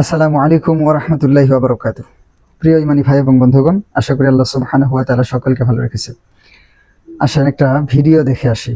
আসসালামু আলাইকুম ও রহমতুল্লাহি ওবরকাত প্রিয় ইমানি ভাই এবং বন্ধুগণ আশা করি আল্লাহ সুবহানাহু ওয়া তাআলা সকলকে ভালো রেখেছে। আসেন একটা ভিডিও দেখে আসি।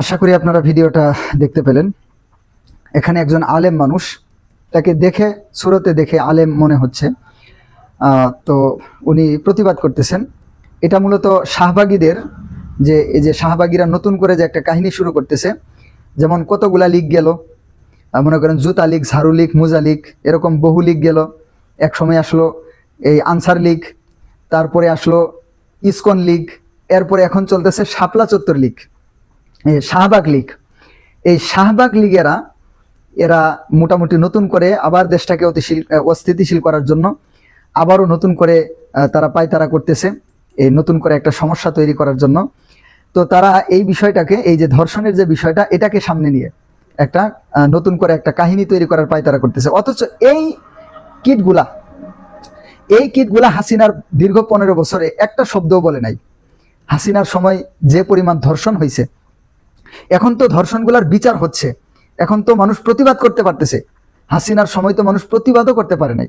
আশা করি আপনারা ভিডিওটা দেখতে পেলেন। এখানে একজন আলেম মানুষ, তাকে দেখে, সুরতে দেখে আলেম মনে হচ্ছে। তো উনি প্রতিবাদ করতেছেন। এটা মূলত শাহবাগীদের যে, এই যে শাহবাগীরা নতুন করে যে একটা কাহিনী শুরু করতেছে, যেমন কতগুলা লিগ গেল মনে করেন জুতা লিগ, ঝাড়ু লিগ, মুজা লিগ, এরকম বহু লিগ গেল। এক সময় আসলো এই আনসার লিগ, তারপরে আসলো ইসকন লিগ, এরপরে এখন চলতেছে শাপলা চত্বর লিগ এই শাহবাগ লিগ। এই শাহবাগ লিগেরা, এরা মোটামুটি নতুন করে আবার দেশটাকে অতিশীল অস্থিতিশীল করার জন্য আবারও নতুন করে তারা পায়তারা করতেছে, এই নতুন করে একটা সমস্যা তৈরি করার জন্য। তো তারা এই বিষয়টাকে, এই যে ধর্ষণের যে বিষয়টা, এটাকে সামনে নিয়ে একটা নতুন করে একটা কাহিনী তৈরি করার পায়তারা করতেছে। অথচ এই কিটগুলা এই কিটগুলা হাসিনার দীর্ঘ পনেরো বছরে একটা শব্দও বলে নাই। হাসিনার সময় যে পরিমাণ ধর্ষণ হয়েছে এখন তো ধর্ষণগুলোর বিচার হচ্ছে। এখন তো মানুষ প্রতিবাদ করতে পারতেছে। হাসিনার সময় তো মানুষ প্রতিবাদও করতে পারে নাই।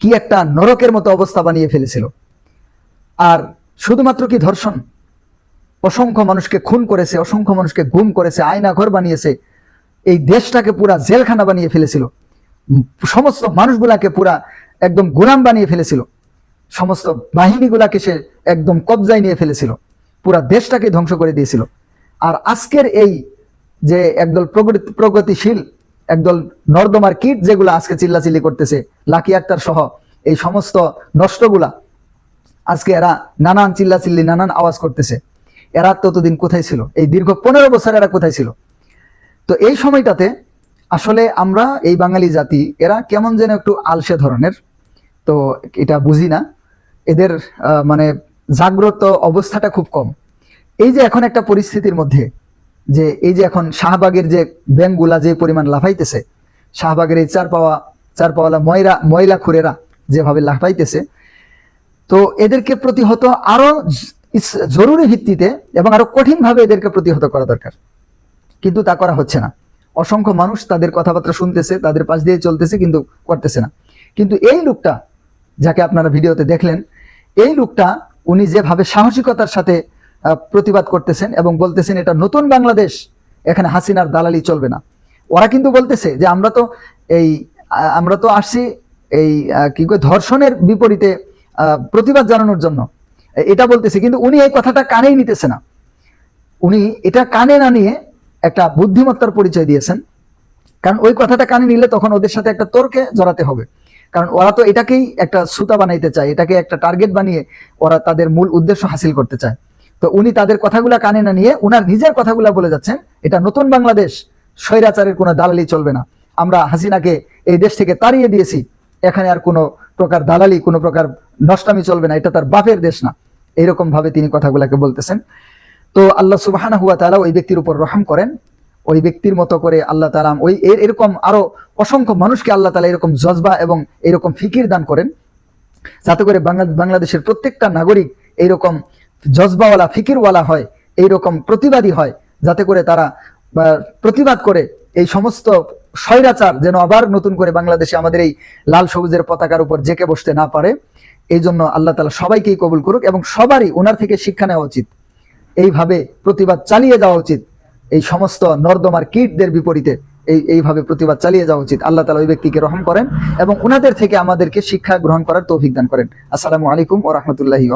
কি একটা নরকের মতো অবস্থা বানিয়ে ফেলেছিল। আর শুধুমাত্র কি ধর্ষণ? অসংখ্য মানুষকে খুন করেছে, অসংখ্য মানুষকে গুম করেছে আয়না ঘর বানিয়েছে, এই দেশটাকে পুরা জেলখানা বানিয়ে ফেলেছিল। সমস্ত মানুষগুলাকে পুরা একদম গোলাম বানিয়ে ফেলেছিল। সমস্ত বাহিনীগুলাকে সে একদম কবজায় নিয়ে ফেলেছিল। পুরা দেশটাকে ধ্বংস করে দিয়েছিল। আর আজকের এই যে একদল প্রগতি- প্রগতিশীল একদল নর্দমার কিট যেগুলো আজকে চিল্লাচিল্লি করতেছে, লাকি আক্তার সহ এই সমস্ত নষ্টগুলা আজকে এরা নানান চিল্লাচিল্লি, নানান আওয়াজ করতেছে। এরা ততদিন কোথায় ছিল? এই দীর্ঘ পনেরো বছর এরা কোথায় ছিল? তো এই সময়টাতে আসলে আমরা এই বাঙালি জাতি, এরা কেমন যেন একটু আলসে ধরনের, তো এটা বুঝি না। এদের মানে জাগ্রত অবস্থাটা খুব কম। এই যে এখন একটা পরিস্থিতির মধ্যে যে এই যে এখন শাহবাগের যে ব্যাংকগুলা যে পরিমাণ লাফাইতেছে, শাহবাগের এই চার পাওয়া, চার পাওয়ালা ময়রা, ময়লা খুরেরা যেভাবে লাফাইতেছে, তো এদেরকে প্রতিহত আরও জরুরি ভিত্তিতে এবং আরও কঠিনভাবে এদেরকে প্রতিহত করা দরকার। কিন্তু তা করা হচ্ছে না। অসংখ্য মানুষ তাদের কথাবার্তা শুনতেছে, তাদের পাশ দিয়ে চলতেছে, কিন্তু করতেছে না। কিন্তু এই লোকটা, যাকে আপনারা ভিডিওতে দেখলেন, এই লোকটা, উনি যেভাবে সাহসিকতার সাথে প্রতিবাদ করতেছেন এবং বলতেছেন, এটা নতুন বাংলাদেশ, এখানে হাসিনার দালালি চলবে না। ওরা কিন্তু বলতেছে যে, আমরা তো এই আমরা তো আসছি এই কি ধর্ষণের বিপরীতে প্রতিবাদ জানানোর জন্য। এটা বলতেছে, কিন্তু উনি এই কথাটা কানেই নিতেছে না। উনি এটা কানে না নিয়ে একটা বুদ্ধিমত্তার পরিচয় দিয়েছেন। কারণ ওই কথাটা কানে নিলে তখন ওদের সাথে একটা তর্কে জড়াতে হবে। কারণ ওরা তো এটাকেই একটা সুতা বানাইতে চায়, এটাকে একটা টার্গেট বানিয়ে ওরা তাদের মূল উদ্দেশ্য হাসিল করতে চায়। তো উনি তাদের কথাগুলা কানে না নিয়ে উনার নিজের কথাগুলা বলে যাচ্ছেন, এটা নতুন বাংলাদেশ, স্বৈরাচারের কোনো দালালি চলবে না। আমরা হাসিনাকে এই দেশ থেকে তাড়িয়ে দিয়েছি, এখানে আর কোনো প্রকার দালালি, কোনো প্রকার নষ্টামি চলবে না, এটা তার বাপের দেশ না। এইরকম ভাবে তিনি কথাগুলাকে বলতেছেন। তো আল্লাহ সুবাহানা হুয়া তাআলা ওই ব্যক্তির উপর রহম করেন। ওই ব্যক্তির মতো করে আল্লাহ তাআলা ওই এর এরকম আরও অসংখ্য মানুষকে আল্লাহ তালা এরকম জজবা এবং এরকম ফিকির দান করেন। যাতে করে বাংলা- বাংলাদেশের প্রত্যেকটা নাগরিক এইরকম জজবাওয়ালা, ফিকিরওয়ালা হয়, এইরকম প্রতিবাদী হয়, যাতে করে তারা প্রতিবাদ করে এই সমস্ত স্বৈরাচার যেন আবার নতুন করে বাংলাদেশে আমাদের এই লাল সবুজের পতাকার উপর জেকে বসতে না পারে। এই জন্য আল্লাহ তালা সবাইকেই কবুল করুক এবং সবারই ওনার থেকে শিক্ষা নেওয়া উচিত। এইভাবে প্রতিবাদ চালিয়ে যাওয়া উচিত। এই সমস্ত নর্দমার কীটদের বিপরীতে এই, এইভাবে প্রতিবাদ চালিয়ে যাওয়া উচিত। আল্লাহ তালা ওই ব্যক্তিকে রহম করেন এবং ওনাদের থেকে আমাদেরকে শিক্ষা গ্রহণ করার তৌফিক দান করেন। আসসালামু আলাইকুম ও রহমতুল্লাহি